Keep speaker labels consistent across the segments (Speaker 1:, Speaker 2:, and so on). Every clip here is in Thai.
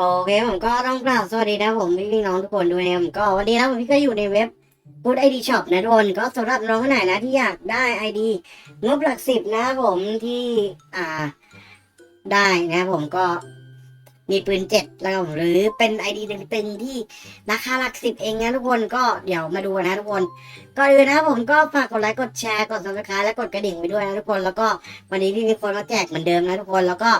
Speaker 1: โอเคผมก็ต้องกล่าวสวัสดีนะผมพี่พี่น้องทุกคนด้วยนะผมก็วันนี้นะผมพี่ก็อยู่ในเว็บ Good ID Shop นะทุกคนก็สำหรับน้องคนไหนนะที่อยากได้ ID งบหลักสิบนะผมที่อ่าได้นะผมก็มีปืนเจ็ดแล้วหรือเป็น ID ตึงๆที่ราคาหลักสิบเองนะทุกคนก็เดี๋ยวมาดูนะทุกคนก่อนอื่นนะผมก็ฝากกดไลค์กดแชร์กด subscribe และกดกระดิ่งไปด้วยนะทุกคนแล้วก็วันนี้พี่มีคนมาแจกเหมือนเดิมนะทุกคนแล้วก็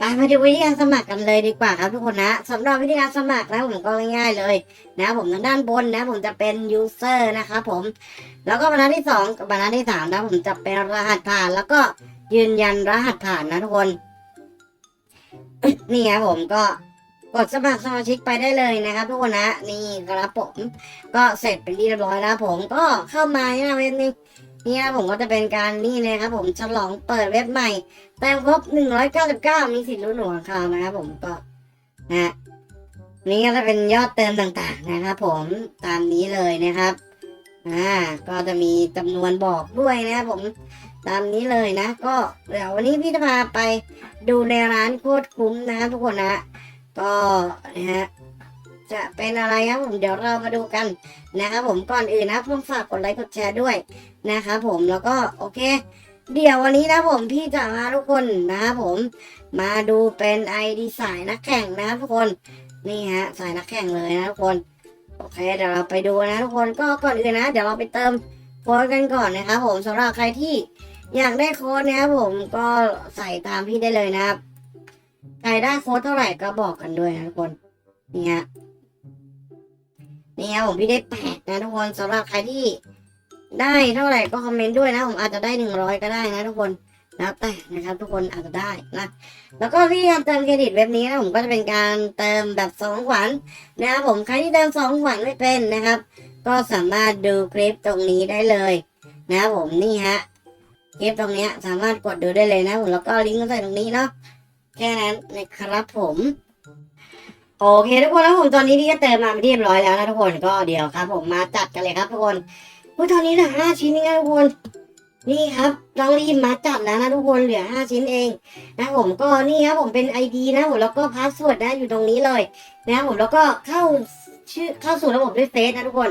Speaker 1: มาดูวิธีการสมัครกันเลยดีกว่าครับทุกคนนะสำหรับวิธีการสมัครนะผมก็ง่ายๆเลยนะผมทางด้านบนนะผมจะเป็น user นะครับผม แล้วก็บรรทัดที่สองกับบรรทัดที่สามนะผมจะเป็นรหัสผ่าน แล้วก็ยืนยันรหัสผ่านนะทุกคน นี่ครับผมก็กดสมัครสมาชิกไปได้เลยนะครับทุกคนนะนี่ครับผม ก็เสร็จเป็นที่เรียบร้อยแล้วผมก็เข้ามาหน้าเว็บนี้ นี่นะผมก็จะเป็นการนี่เลยครับผมฉลองเปิดเว็บใหม่แต้มครบหนึ่งร้อยเก้าสิบเก้ามีสิทธิ์ลุ้นหัวข่าวนะครับผมก็นะฮะนี่ก็จะเป็นยอดเติมต่างๆนะครับผมตามนี้เลยนะครับอ่าก็จะมีจำนวนบอกด้วยนะครับผมตามนี้เลยนะ ก็เดี๋ยววันนี้พี่จะพาไปดูในร้านโคตรคุ้มนะครับทุกคนนะก็นะฮะ จะเป็นอะไรครับผมเดี๋ยวเรามาดูกันนะครับผมก่อนอื่นนะผมฝากกดไลค์กดแชร์ด้วยนะครับผมแล้วก็โอเค เดี๋ยววันนี้นะผมพี่จะพาทุกคนนะครับผมมาดูเป็นไอดีสายนักแข่งนะครับทุกคนนี่ฮะสายนักแข่งเลยนะทุกคนโอเคเดี๋ยวเราไปดูนะทุกคนก็ก่อนอื่นนะ เดี๋ยวเราไปเติมโค้ดกันก่อนนะครับผมสำหรับใครที่อยากได้โค้ดนะครับผมก็ใส่ตามพี่ได้เลยนะครับใครได้โค้ดเท่าไหร่ก็บอกกันด้วยนะทุกคนนี่ฮะ นี่ฮะผมพี่ได้แปดนะทุกคนสำหรับใครที่ได้เท่าไหร่ก็คอมเมนต์ด้วยนะผมอาจจะได้หนึ่งร้อยก็ได้นะทุกคนแล้วแต่นะครับทุกคนอาจจะได้นะแล้วก็วิธีการเติมเครดิตเว็บนี้นะผมก็จะเป็นการเติมแบบสองขวัญนะครับผมใครที่เติมสองขวัญไม่เป็นนะครับ ก็สามารถดูคลิปตรงนี้ได้เลยนะครับผมนี่ฮะคลิปตรงเนี้ยสามารถกดดูได้เลยนะผมแล้วก็ลิงก์ก็ใส่ตรงนี้เนาะแค่นั้นนะครับผม โอเคทุกคนแล้วผมตอนนี้พี่ก็เติมมาเป็นเรียบร้อยแล้วนะทุกคนก็เดี๋ยวครับ ผมมาจัดกันเลยครับทุกคนอุ้ยตอนนี้เหลือห้าชิ้นเองนะทุกคน นี่ครับเรารีบมาจัดแล้วนะทุกคนเหลือห้าชิ้นเองนะผมก็นี่ครับผมเป็นไอดีนะผมแล้วก็พาสเวิร์ดนะอยู่ตรงนี้เลยนะครับผมแล้วก็เข้าชื่อเข้าสู่ระบบด้วยเฟซนะทุกคน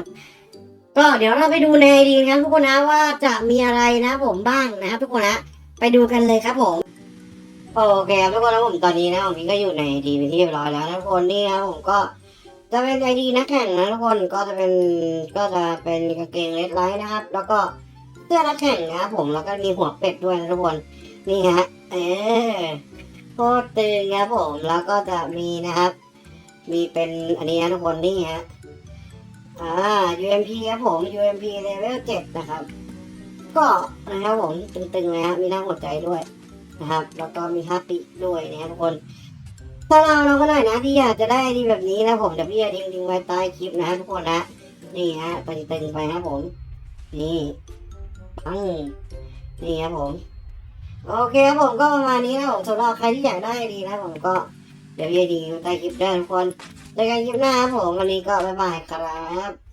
Speaker 1: ก็เดี๋ยวเราไปดูในไอดีนะครับทุกคนนะว่าจะมีอะไรนะผมบ้างนะครับทุกคนนะไปดูกันเลยครับผม โอเคครับทุกคนแล้วผมตอนนี้นะผมก็อยู่ในไอดีเป็นที่เรียบร้อยแล้วทุกคนนี่นะครับผมก็จะเป็นไอดีนักแข่งนะทุกคนก็จะเป็นก็จะเป็นกางเกงเลดไลท์นะครับ แล้วก็เสื้อนักแข่งนะครับผมแล้วก็มีหัวเป็ดด้วยนะทุกคนนี่ฮะเออโคตรตึงครับผมแล้วก็จะมีนะครับ มีเป็นอันนี้นะทุกคนนี่ฮะอ่า UMP ครับผม UMP level 7นะครับ ก็นะครับผมตึงๆเลยฮะมีหน้าหัวใจด้วย นะครับ แล้วก็มีฮาร์ดปีด้วยนะครับทุกคน ถ้าเราเราก็ได้นะที่อยากจะได้ดีแบบนี้นะผมเดี๋ยวพี่จะทิ้งลิงไว้ใต้คลิปนะทุกคนนะนี่ฮะตึงไปครับผม นี่ปังนี่ครับผม โอเคครับผมก็ประมาณนี้นะผมสำหรับใครที่อยากได้ดีนะผมก็เดี๋ยวพี่จะทิ้งใต้คลิปได้ทุกคนในการคลิปหน้าครับผมวันนี้ก็บ๊ายบายครับ